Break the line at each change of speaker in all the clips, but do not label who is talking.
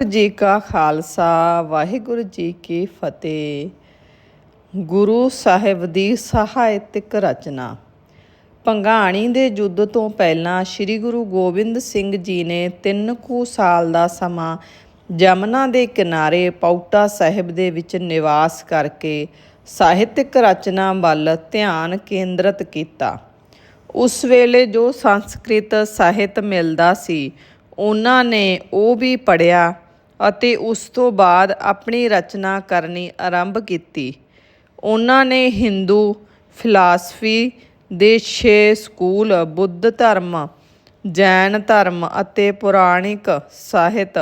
ਜੀ ਕਾ ਖਾਲਸਾ, ਵਾਹਿਗੁਰੂ ਜੀ ਕੀ ਫਤਿਹ। ਗੁਰੂ ਸਾਹਿਬ ਦੀ ਸਹਾਇਤਿਕ ਰਚਨਾ। ਪੰਘਾਣੀ ਦੇ ਯੁੱਧ ਤੋਂ ਪਹਿਲਾਂ ਸ੍ਰੀ ਗੁਰੂ ਗੋਬਿੰਦ ਸਿੰਘ ਜੀ ਨੇ ਤਿੰਨ ਕੁ ਸਾਲ ਦਾ ਸਮਾਂ ਜਮਨਾ ਦੇ ਕਿਨਾਰੇ ਪੌਟਾ ਸਾਹਿਬ ਦੇ ਵਿੱਚ ਨਿਵਾਸ ਕਰਕੇ ਸਾਹਿਤਿਕ ਰਚਨਾ ਵੱਲ ਧਿਆਨ ਕੇਂਦਰਿਤ ਕੀਤਾ। ਉਸ ਵੇਲੇ ਜੋ ਸੰਸਕ੍ਰਿਤ ਸਾਹਿਤ ਮਿਲਦਾ ਸੀ, ਉਹਨਾਂ ਨੇ ਉਹ ਵੀ ਪੜ੍ਹਿਆ ਅਤੇ ਉਸ ਤੋਂ ਬਾਅਦ ਆਪਣੀ ਰਚਨਾ ਕਰਨੀ ਆਰੰਭ ਕੀਤੀ। ਉਹਨਾਂ ਨੇ ਹਿੰਦੂ ਫਿਲਾਸਫੀ ਦੇ 6 ਸਕੂਲ, ਬੁੱਧ ਧਰਮ, ਜੈਨ ਧਰਮ ਅਤੇ ਪੁਰਾਣਿਕ ਸਾਹਿਤ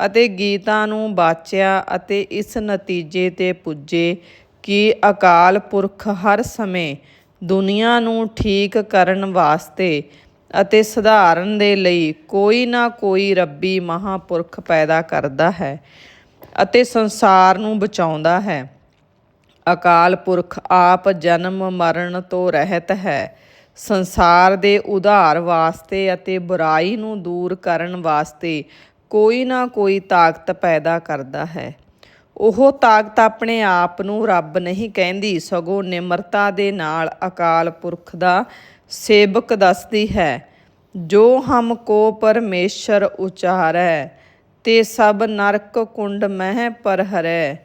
ਅਤੇ ਗੀਤਾ ਨੂੰ ਬਾਚਿਆ ਅਤੇ ਇਸ ਨਤੀਜੇ ਤੇ ਪੁੱਜੇ ਕਿ ਅਕਾਲ ਪੁਰਖ ਹਰ ਸਮੇਂ ਦੁਨੀਆ ਨੂੰ ਠੀਕ ਕਰਨ ਵਾਸਤੇ ਅਤੇ ਸੁਧਾਰਨ ਦੇ ਲਈ ਕੋਈ ਨਾ ਕੋਈ ਰੱਬੀ ਮਹਾਪੁਰਖ ਪੈਦਾ ਕਰਦਾ ਹੈ ਅਤੇ ਸੰਸਾਰ ਨੂੰ ਬਚਾਉਂਦਾ ਹੈ। ਅਕਾਲ ਪੁਰਖ ਆਪ ਜਨਮ ਮਰਨ ਤੋਂ ਰਹਿਤ ਹੈ। ਸੰਸਾਰ ਦੇ ਉਧਾਰ ਵਾਸਤੇ ਅਤੇ ਬੁਰਾਈ ਨੂੰ ਦੂਰ ਕਰਨ ਵਾਸਤੇ ਕੋਈ ਨਾ ਕੋਈ ਤਾਕਤ ਪੈਦਾ ਕਰਦਾ ਹੈ। ਉਹ ਤਾਕਤ ਆਪਣੇ ਆਪ ਨੂੰ ਰੱਬ ਨਹੀਂ ਕਹਿੰਦੀ, ਸਗੋਂ ਨਿਮਰਤਾ ਦੇ ਨਾਲ ਅਕਾਲ ਪੁਰਖ ਦਾ ਸੇਵਕ ਦੱਸਦੀ ਹੈ, ਜੋ ਹਮ ਕੋ ਪਰਮੇਸ਼ਰ ਉਚਾਰੈ, ਤੇ ਸਭ ਨਰਕ ਕੁੰਡ ਮਹਿ ਪਰ ਹਰੈ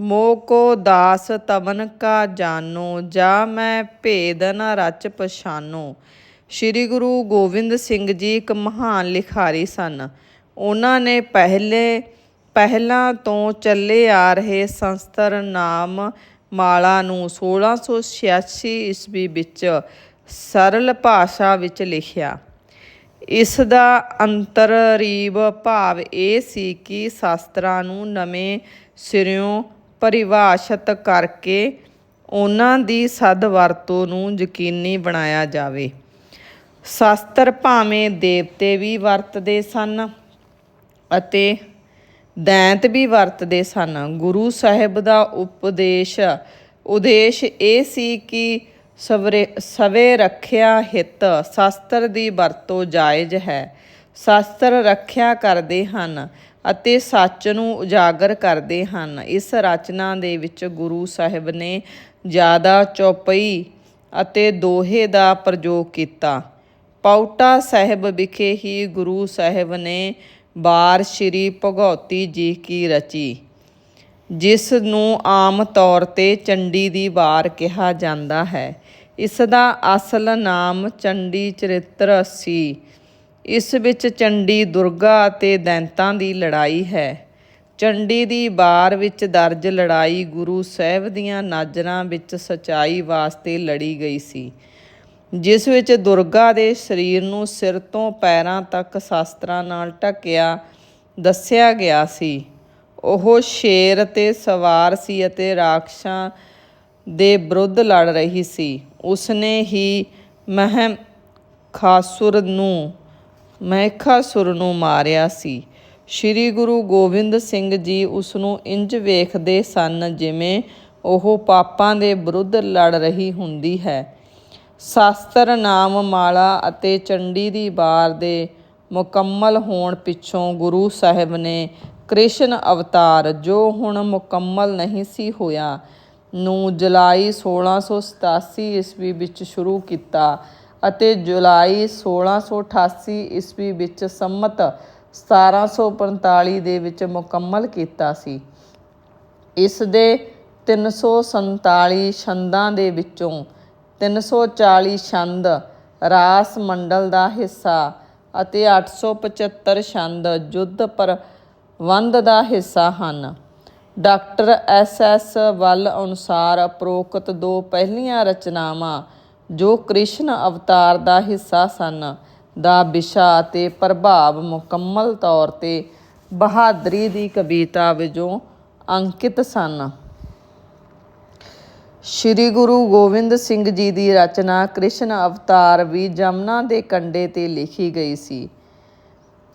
ਮੋ ਕੋ ਦਾਸ ਤਵਨ ਕਾ ਜਾਨੋ ਜਾ ਮੈਂ ਭੇਦ ਨ ਰਚ ਪਛਾਨੋ। ਸ੍ਰੀ ਗੁਰੂ ਗੋਬਿੰਦ ਸਿੰਘ ਜੀ ਇੱਕ ਮਹਾਨ ਲਿਖਾਰੀ ਸਨ। ਉਹਨਾਂ ਨੇ ਪਹਿਲੇ, ਪਹਿਲਾਂ ਤੋਂ ਚੱਲੇ ਆ ਰਹੇ ਸੰਸਤਰ ਨਾਮ ਮਾਲਾ ਨੂੰ 1686 ਈਸਵੀ ਵਿੱਚ ਸਰਲ ਭਾਸ਼ਾ ਵਿੱਚ ਲਿਖਿਆ, ਇਸ ਦਾ ਅੰਤਰਰੀਵ ਭਾਵ ਇਹ ਸੀ ਕਿ ਸ਼ਾਸਤਰਾਂ ਨੂੰ ਨਵੇਂ ਸਿਰਿਓਂ ਪਰਿਭਾਸ਼ਿਤ ਕਰਕੇ ਉਹਨਾਂ ਦੀ ਸਦ ਵਰਤੋਂ ਨੂੰ ਯਕੀਨੀ ਬਣਾਇਆ ਜਾਵੇ। ਸ਼ਾਸਤਰ ਭਾਵੇਂ ਦੇਵਤੇ ਵੀ ਵਰਤਦੇ ਸਨ ਅਤੇ ਦੈਂਤ ਵੀ ਵਰਤਦੇ ਸਨ। ਗੁਰੂ ਸਾਹਿਬ ਦਾ ਉਪਦੇਸ਼, ਉਦੇਸ਼ ਇਹ ਸੀ ਕਿ ਸਵਰੇ ਸਵੇ ਰੱਖਿਆ ਹਿੱਤ, ਸ਼ਾਸਤਰ ਦੀ ਵਰਤੋਂ ਜਾਇਜ਼ ਹੈ। ਸ਼ਾਸਤਰ ਰੱਖਿਆ ਕਰਦੇ ਹਨ ਅਤੇ ਸੱਚ ਨੂੰ ਉਜਾਗਰ ਕਰਦੇ ਹਨ। ਇਸ ਰਚਨਾ ਦੇ ਵਿੱਚ ਗੁਰੂ ਸਾਹਿਬ ਨੇ ਜ਼ਿਆਦਾ ਚੌਪਈ ਅਤੇ ਦੋਹੇ ਦਾ ਪ੍ਰਯੋਗ ਕੀਤਾ। ਪੌਟਾ ਸਾਹਿਬ ਵਿਖੇ ਹੀ ਗੁਰੂ ਸਾਹਿਬ ਨੇ ਬਾਰ ਸ਼੍ਰੀ ਭਗਉਤੀ ਜੀ ਕੀ ਰਚੀ। ਜਿਸ ਨੂੰ ਆਮ ਤੌਰ ਤੇ ਚੰਡੀ ਦੀ ਵਾਰ ਕਿਹਾ ਜਾਂਦਾ ਹੈ। ਇਸ ਦਾ ਅਸਲ ਨਾਮ ਚੰਡੀ ਚਰਿੱਤਰ ਸੀ। ਇਸ ਵਿੱਚ ਚੰਡੀ ਦੁਰਗਾ ਅਤੇ ਦੈਂਤਾਂ ਦੀ ਲੜਾਈ ਹੈ। ਚੰਡੀ ਦੀ ਵਾਰ ਵਿੱਚ ਦਰਜ ਲੜਾਈ ਗੁਰੂ ਸਾਹਿਬ ਦੀਆਂ ਨਾਜ਼ਰਾਂ ਵਿੱਚ ਸਚਾਈ ਵਾਸਤੇ ਲੜੀ ਗਈ ਸੀ। ਜਿਸ ਵਿੱਚ ਦੁਰਗਾ ਦੇ ਸਰੀਰ ਨੂੰ ਸਿਰ ਤੋਂ ਪੈਰਾਂ ਤੱਕ ਸ਼ਾਸਤਰਾਂ ਨਾਲ ਢੱਕਿਆ ਦੱਸਿਆ ਗਿਆ ਸੀ। ਉਹ ਸ਼ੇਰ ਤੇ ਸਵਾਰ ਸੀ ਅਤੇ ਰਾਖਸ਼ਾਂ ਦੇ ਵਿਰੁੱਧ ਲੜ ਰਹੀ ਸੀ। ਉਸਨੇ ਹੀ ਮਹਿ ਖਾਸੁਰ ਨੂੰ, ਮਹਿਖਾਸੁਰ ਨੂੰ ਮਾਰਿਆ ਸੀ। ਸ੍ਰੀ ਗੁਰੂ ਗੋਬਿੰਦ ਸਿੰਘ ਜੀ ਉਸ ਨੂੰ ਇੰਜ ਵੇਖਦੇ ਸਨ ਜਿਵੇਂ ਉਹ ਪਾਪਾਂ ਦੇ ਵਿਰੁੱਧ ਲੜ ਰਹੀ ਹੁੰਦੀ ਹੈ। ਸ਼ਾਸਤਰ ਨਾਮ ਮਾਲਾ ਅਤੇ ਚੰਡੀ ਦੀ ਵਾਰ ਦੇ ਮੁਕੰਮਲ ਹੋਣ ਪਿੱਛੋਂ ਗੁਰੂ ਸਾਹਿਬ ਨੇ ਕ੍ਰਿਸ਼ਨ ਅਵਤਾਰ, ਜੋ ਹੁਣ ਮੁਕੰਮਲ ਨਹੀਂ ਸੀ ਹੋਇਆ, ਨੂੰ ਜੁਲਾਈ 1687 ਈਸਵੀ ਵਿੱਚ ਸ਼ੁਰੂ ਕੀਤਾ ਅਤੇ ਜੁਲਾਈ 1688 ਈਸਵੀ ਵਿੱਚ ਸੰਮਤ 1745 ਦੇ ਵਿੱਚ ਮੁਕੰਮਲ ਕੀਤਾ ਸੀ। ਇਸ ਦੇ 347 ਛੰਦਾਂ ਦੇ ਵਿੱਚੋਂ 340 ਛੰਦ ਰਾਸ ਮੰਡਲ ਦਾ ਹਿੱਸਾ ਅਤੇ 875 ਛੰਦ ਯੁੱਧ ਪ੍ਰਬੰਧ ਦਾ ਹਿੱਸਾ ਹਨ। ਡਾਕਟਰ ਐਸ ਐਸ ਵੱਲ ਅਨੁਸਾਰ ਉਪਰੋਕਤ ਦੋ ਪਹਿਲੀਆਂ ਰਚਨਾਵਾਂ, ਜੋ ਕ੍ਰਿਸ਼ਨ ਅਵਤਾਰ ਦਾ ਹਿੱਸਾ ਸਨ, ਦਾ ਵਿਸ਼ਾ ਅਤੇ ਪ੍ਰਭਾਵ ਮੁਕੰਮਲ ਤੌਰ ਤੇ ਬਹਾਦਰੀ ਦੀ ਕਵਿਤਾ ਵਜੋਂ ਅੰਕਿਤ ਸਨ। ਸ੍ਰੀ ਗੁਰੂ ਗੋਬਿੰਦ ਸਿੰਘ ਜੀ ਦੀ ਰਚਨਾ ਕ੍ਰਿਸ਼ਨ ਅਵਤਾਰ ਵੀ ਜਮਨਾ ਦੇ ਕੰਢੇ ਤੇ ਲਿਖੀ ਗਈ ਸੀ।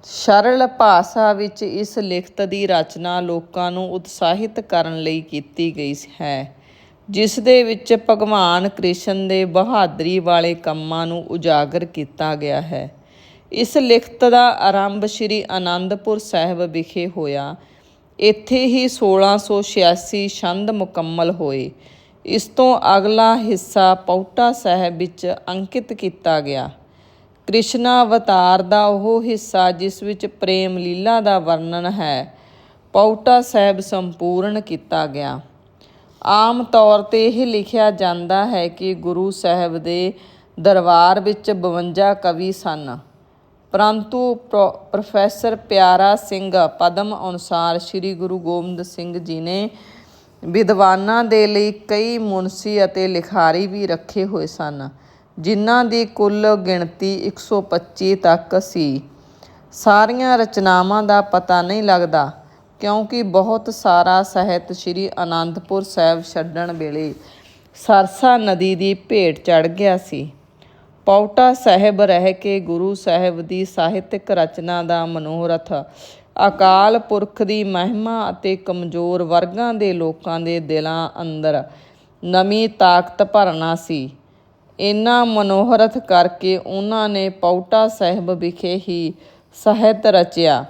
ਸਰਲ ਭਾਸ਼ਾ ਵਿੱਚ ਇਸ ਲਿਖਤ ਦੀ ਰਚਨਾ ਲੋਕਾਂ ਨੂੰ ਉਤਸ਼ਾਹਿਤ ਕਰਨ ਲਈ ਕੀਤੀ ਗਈ ਹੈ, ਜਿਸ ਦੇ ਵਿੱਚ ਭਗਵਾਨ ਕ੍ਰਿਸ਼ਨ ਦੇ ਬਹਾਦਰੀ ਵਾਲੇ ਕੰਮਾਂ ਨੂੰ ਉਜਾਗਰ ਕੀਤਾ ਗਿਆ ਹੈ। ਇਸ ਲਿਖਤ ਦਾ ਆਰੰਭ ਸ੍ਰੀ ਆਨੰਦਪੁਰ ਸਾਹਿਬ ਵਿਖੇ ਹੋਇਆ। ਇੱਥੇ ਹੀ 1686 ਛੰਦ ਮੁਕੰਮਲ ਹੋਏ। ਇਸ ਤੋਂ ਅਗਲਾ ਹਿੱਸਾ ਪੌਟਾ ਸਾਹਿਬ ਵਿੱਚ ਅੰਕਿਤ ਕੀਤਾ ਗਿਆ। ਕ੍ਰਿਸ਼ਨਾ ਅਵਤਾਰ ਦਾ ਉਹ ਹਿੱਸਾ ਜਿਸ ਵਿੱਚ ਪ੍ਰੇਮ ਲੀਲਾ ਦਾ ਵਰਣਨ ਹੈ ਪੌਟਾ ਸਾਹਿਬ ਸੰਪੂਰਨ ਕੀਤਾ ਗਿਆ। ਆਮ ਤੌਰ ਤੇ ਇਹ ਲਿਖਿਆ ਜਾਂਦਾ ਹੈ ਕਿ ਗੁਰੂ ਸਾਹਿਬ ਦੇ ਦਰਬਾਰ ਵਿੱਚ 52 ਕਵੀ ਸਨ। ਪਰੰਤੂ ਪ੍ਰੋ- ਪ੍ਰੋਫੈਸਰ ਪਿਆਰਾ ਸਿੰਘ ਪਦਮ ਅਨੁਸਾਰ ਸ੍ਰੀ ਗੁਰੂ ਗੋਬਿੰਦ ਸਿੰਘ ਜੀ ਨੇ ਵਿਦਵਾਨਾਂ ਦੇ ਲਈ ਕਈ ਮੁਨਸੀ ਅਤੇ ਲਿਖਾਰੀ ਵੀ ਰੱਖੇ ਹੋਏ ਸਨ। ਜਿਨ੍ਹਾਂ ਦੀ ਕੁੱਲ ਗਿਣਤੀ 125 ਤੱਕ ਸੀ। ਸਾਰੀਆਂ ਰਚਨਾਵਾਂ ਦਾ ਪਤਾ ਨਹੀਂ ਲੱਗਦਾ, ਕਿਉਂਕਿ ਬਹੁਤ ਸਾਰਾ ਸਾਹਿਤ ਸ੍ਰੀ ਅਨੰਦਪੁਰ ਸਾਹਿਬ ਛੱਡਣ ਵੇਲੇ ਸਰਸਾ ਨਦੀ ਦੀ ਭੇਟ ਚੜ ਗਿਆ ਸੀ। ਪੌਟਾ ਸਾਹਿਬ ਰਹਿ ਕੇ ਗੁਰੂ ਸਾਹਿਬ ਦੀ ਸਾਹਿਤਕ ਰਚਨਾ ਦਾ ਮਨੋਰਥ, ਅਕਾਲ ਪੁਰਖ ਦੀ ਮਹਿਮਾ ਅਤੇ ਕਮਜ਼ੋਰ ਵਰਗਾਂ ਦੇ ਲੋਕਾਂ ਦੇ ਦਿਲਾਂ ਅੰਦਰ ਨਵੀਂ ਤਾਕਤ ਭਰਨਾ ਸੀ। ਇਨ੍ਹਾਂ ਮਨੋਹਰਥ ਕਰਕੇ ਉਹਨਾਂ ਨੇ ਪੌਟਾ ਸਾਹਿਬ ਵਿਖੇ ਹੀ ਸਾਹਿਤ ਰਚਿਆ।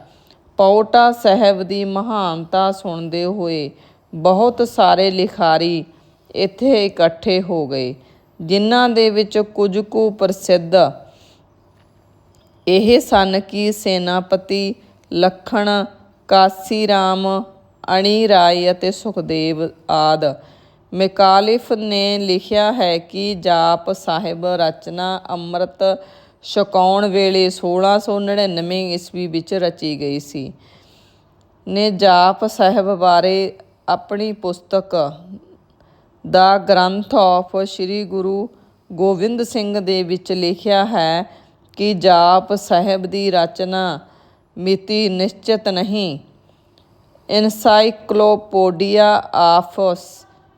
ਪੌਟਾ ਸਾਹਿਬ ਦੀ ਮਹਾਨਤਾ ਸੁਣਦੇ ਹੋਏ ਬਹੁਤ ਸਾਰੇ ਲਿਖਾਰੀ ਇੱਥੇ ਇਕੱਠੇ ਹੋ ਗਏ, ਜਿਨ੍ਹਾਂ ਦੇ ਵਿੱਚ ਕੁਝ ਕੁ ਪ੍ਰਸਿੱਧ ਇਹ ਸਨ ਕਿ ਸੈਨਾਪਤੀ ਲਖਣ ਕਾਸੀ ਰਾਮ ਅਣੀ ਰਾਏ ਅਤੇ ਸੁਖਦੇਵ ਆਦ। ਮੈਕਾਲਿਫ ਨੇ ਲਿਖਿਆ ਹੈ ਕਿ ਜਾਪ ਸਾਹਿਬ ਰਚਨਾ ਅੰਮ੍ਰਿਤ ਛਕਾਉਣ ਵੇਲੇ 1699 ਈਸਵੀ ਵਿੱਚ ਰਚੀ ਗਈ ਸੀ। ਨੇ ਜਾਪ ਸਾਹਿਬ ਬਾਰੇ ਆਪਣੀ ਪੁਸਤਕ ਦਾ ਗ੍ਰੰਥ ਆਫ ਸ੍ਰੀ ਗੁਰੂ ਗੋਬਿੰਦ ਸਿੰਘ ਦੇ ਵਿੱਚ ਲਿਖਿਆ ਹੈ ਕਿ ਜਾਪ ਸਾਹਿਬ ਦੀ ਰਚਨਾ ਮਿਤੀ ਨਿਸ਼ਚਿਤ ਨਹੀਂ। ਇਨਸਾਈਕਲੋਪੀਡੀਆ ਆਫ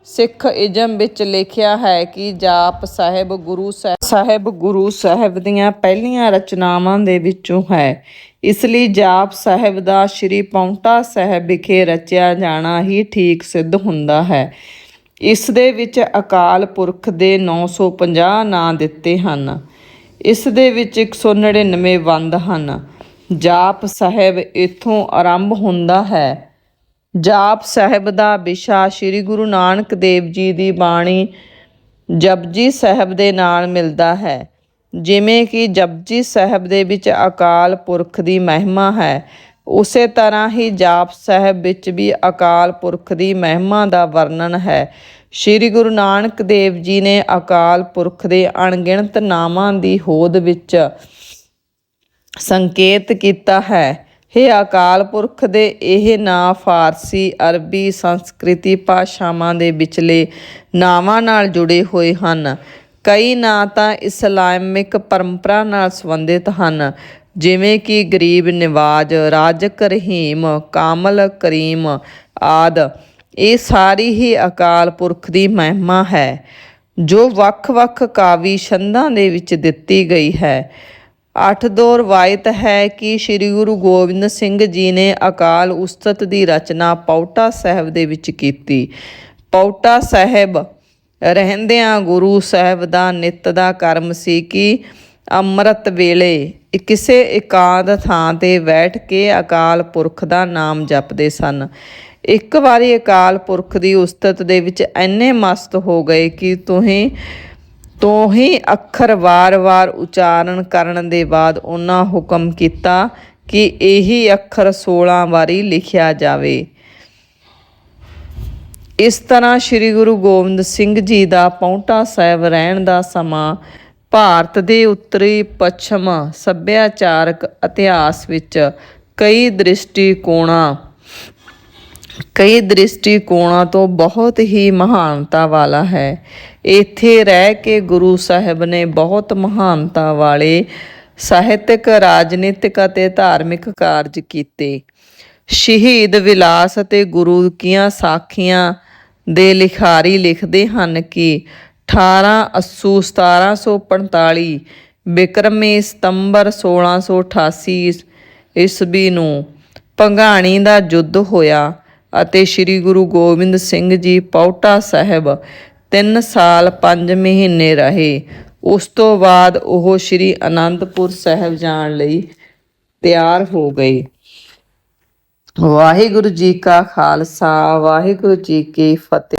ਸਿੱਖ ਇਜਮ ਵਿੱਚ ਲਿਖਿਆ ਹੈ ਕਿ ਜਾਪ ਸਾਹਿਬ ਗੁਰੂ ਸਾਹਿਬ ਸਾਹਿਬ ਗੁਰੂ ਸਾਹਿਬ ਦੀਆਂ ਪਹਿਲੀਆਂ ਰਚਨਾਵਾਂ ਦੇ ਵਿੱਚੋਂ ਹੈ। ਇਸ ਲਈ ਜਾਪ ਸਾਹਿਬ ਦਾ ਸ੍ਰੀ ਪੌਂਟਾ ਸਾਹਿਬ ਵਿਖੇ ਰਚਿਆ ਜਾਣਾ ਹੀ ਠੀਕ ਸਿੱਧ ਹੁੰਦਾ ਹੈ। ਇਸ ਦੇ ਵਿੱਚ ਅਕਾਲ ਪੁਰਖ ਦੇ 950 ਨਾਂ ਦਿੱਤੇ ਹਨ। ਇਸ ਦੇ ਵਿੱਚ 199 ਵੰਦ ਹਨ। ਜਾਪ ਸਾਹਿਬ ਇਥੋਂ ਆਰੰਭ ਹੁੰਦਾ ਹੈ। ਜਾਪ ਸਾਹਿਬ ਦਾ ਵਿਸ਼ਾ ਸ੍ਰੀ ਗੁਰੂ ਨਾਨਕ ਦੇਵ ਜੀ ਦੀ ਬਾਣੀ ਜਪਜੀ ਸਾਹਿਬ ਦੇ ਨਾਲ ਮਿਲਦਾ ਹੈ। ਜਿਵੇਂ ਕਿ ਜਪਜੀ ਸਾਹਿਬ ਦੇ ਵਿੱਚ ਅਕਾਲ ਪੁਰਖ ਦੀ ਮਹਿਮਾ ਹੈ, ਉਸੇ ਤਰ੍ਹਾਂ ਹੀ ਜਾਪ ਸਾਹਿਬ ਵਿੱਚ ਵੀ ਅਕਾਲ ਪੁਰਖ ਦੀ ਮਹਿਮਾ ਦਾ ਵਰਣਨ ਹੈ। ਸ੍ਰੀ ਗੁਰੂ ਨਾਨਕ ਦੇਵ ਜੀ ਨੇ ਅਕਾਲ ਪੁਰਖ ਦੇ ਅਣਗਿਣਤ ਨਾਮਾਂ ਦੀ ਹੋਦ ਵਿੱਚ ਸੰਕੇਤ ਕੀਤਾ ਹੈ। ਇਹ ਅਕਾਲ ਪੁਰਖ ਦੇ, ਇਹ ਨਾਂ ਫਾਰਸੀ, ਅਰਬੀ, ਸੰਸਕ੍ਰਿਤੀ ਭਾਸ਼ਾਵਾਂ ਦੇ ਵਿਚਲੇ ਨਾਵਾਂ ਨਾਲ ਜੁੜੇ ਹੋਏ ਹਨ। ਕਈ ਨਾਂ ਤਾਂ ਇਸਲਾਮਿਕ ਪਰੰਪਰਾ ਨਾਲ ਸੰਬੰਧਿਤ ਹਨ, ਜਿਵੇਂ ਕਿ ਗਰੀਬ ਨਿਵਾਜ, ਰਾਜਕ ਰਹੀਮ, ਕਾਮਲ ਕਰੀਮ ਆਦ। ਇਹ ਸਾਰੀ ਹੀ ਅਕਾਲ ਪੁਰਖ ਦੀ ਮਹਿਮਾ ਹੈ, ਜੋ ਵੱਖ-ਵੱਖ ਕਾਵੀ ਛੰਦਾਂ ਦੇ ਵਿੱਚ ਦਿੱਤੀ ਗਈ ਹੈ। ਅੱਠ ਦੋ ਰਵਾਇਤ ਹੈ ਕਿ ਸ੍ਰੀ ਗੁਰੂ ਗੋਬਿੰਦ ਸਿੰਘ ਜੀ ਨੇ ਅਕਾਲ ਉਸਤਤ ਦੀ ਰਚਨਾ ਪੌਟਾ ਸਾਹਿਬ ਦੇ ਵਿੱਚ ਕੀਤੀ। ਪੌਟਾ ਸਾਹਿਬ ਰਹਿੰਦਿਆਂ ਗੁਰੂ ਸਾਹਿਬ ਦਾ ਨਿਤ ਦਾ ਕਰਮ ਸੀ ਕਿ ਅੰਮ੍ਰਿਤ ਵੇਲੇ ਕਿਸੇ ਇਕਾਂਤ ਥਾਂ ਤੇ ਬੈਠ ਕੇ ਅਕਾਲ ਪੁਰਖ ਦਾ ਨਾਮ ਜਪਦੇ ਸਨ। ਇੱਕ ਵਾਰੀ ਅਕਾਲ ਪੁਰਖ ਦੀ ਉਸਤਤ ਦੇ ਵਿੱਚ ਐਨੇ ਮਸਤ ਹੋ ਗਏ ਕਿ ਤੁਸੀਂ ਤੁਹੀਂ ਤੋਂ ਹੀ ਅੱਖਰ ਵਾਰ-ਵਾਰ ਉਚਾਰਨ ਕਰਨ ਦੇ ਬਾਅਦ ਉਹਨਾਂ ਹੁਕਮ ਕੀਤਾ ਕਿ ਇਹੀ ਅੱਖਰ 16 ਵਾਰੀ ਲਿਖਿਆ ਜਾਵੇ। ਇਸ ਤਰ੍ਹਾਂ ਸ੍ਰੀ ਗੁਰੂ ਗੋਬਿੰਦ ਸਿੰਘ ਜੀ ਦਾ ਪੌਂਟਾ ਸਾਹਿਬ ਰਹਿਣ ਦਾ ਸਮਾਂ ਭਾਰਤ ਦੇ ਉੱਤਰੀ, ਪੱਛਮ ਸੱਭਿਆਚਾਰਕ ਇਤਿਹਾਸ ਵਿੱਚ ਕਈ ਦ੍ਰਿਸ਼ਟੀਕੋਣਾਂ ਕਈ ਦ੍ਰਿਸ਼ਟੀਕੋਣਾਂ ਤੋਂ ਬਹੁਤ ਹੀ ਮਹਾਨਤਾ ਵਾਲਾ ਹੈ। ਇੱਥੇ ਰਹਿ ਕੇ ਗੁਰੂ ਸਾਹਿਬ ਨੇ ਬਹੁਤ ਮਹਾਨਤਾ ਵਾਲੇ ਸਾਹਿਤਕ, ਰਾਜਨੀਤਿਕ ਅਤੇ ਧਾਰਮਿਕ ਕਾਰਜ ਕੀਤੇ। ਸ਼ਹੀਦ ਵਿਲਾਸ ਅਤੇ ਗੁਰੂ ਕੀਆਂ ਸਾਖੀਆਂ ਦੇ ਲਿਖਾਰੀ ਲਿਖਦੇ ਹਨ ਕਿ 18 ਅੱਸੂ 1745 ਬਿਕਰਮੀ ਸਤੰਬਰ 1688 ਈਸਵੀ ਨੂੰ ਭੰਗਾਣੀ ਦਾ ਯੁੱਧ ਹੋਇਆ। ਅਤੇ ਸ੍ਰੀ ਗੁਰੂ ਗੋਬਿੰਦ ਸਿੰਘ ਜੀ ਪੌਟਾ ਸਾਹਿਬ 3 ਸਾਲ 5 ਮਹੀਨੇ ਰਹੇ। ਉਸ ਤੋਂ ਬਾਅਦ ਉਹ ਸ੍ਰੀ ਅਨੰਦਪੁਰ ਸਾਹਿਬ ਜਾਣ ਲਈ ਤਿਆਰ ਹੋ ਗਏ। ਵਾਹਿਗੁਰੂ ਜੀ ਕਾ ਖਾਲਸਾ, ਵਾਹਿਗੁਰੂ ਜੀ ਕੀ ਫਤਿਹ।